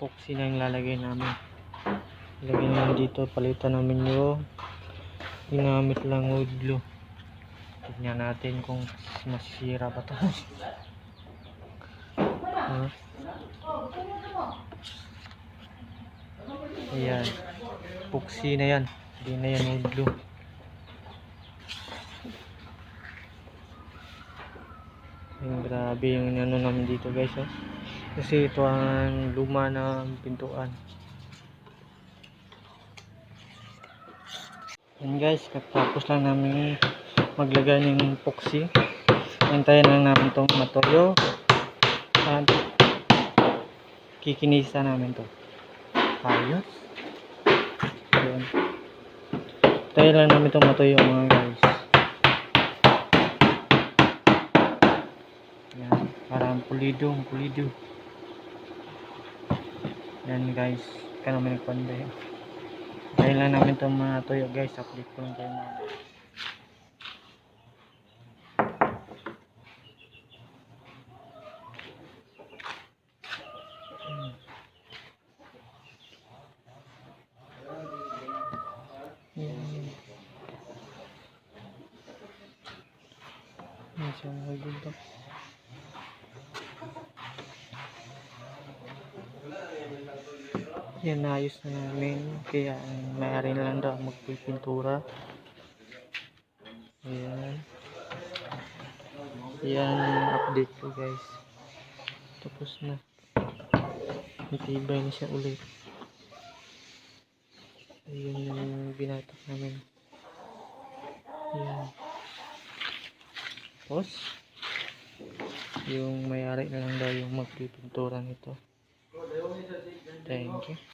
epoxy na yung lalagay namin. Ilagay namin dito palitan namin yung ginamit lang wood glue tignan natin kung masisira ba to. Ah. ayan. Epoxy na yan. Hindi na yan wood glue grabe yung ano namin dito guys oh. Kasi ito ang luma ng pintuan. Yan guys, katapos lang namin maglagay ng epoxy. Hintayin lang namin itong matoyo. At kikinisa namin to. Ayos. Ayan. Hintayin lang namin itong matoyo mga guys. Yan, parang pulido, pulido. Yan guys, ka naman nagpanday. Dahil lang namin itong mga tuyo guys, update ko lang kayo mga Hmm. Yan. Yan siya Yan, naayos na namin. Kaya, may-ari lang daw magpipintura. Ayan. Yan, update ko guys. Tapos na. Matibay na siya ulit. Ayun yung binatak namin. Ayan. Tapos, yung may-ari na lang daw yung magpipintura nito. Thank you.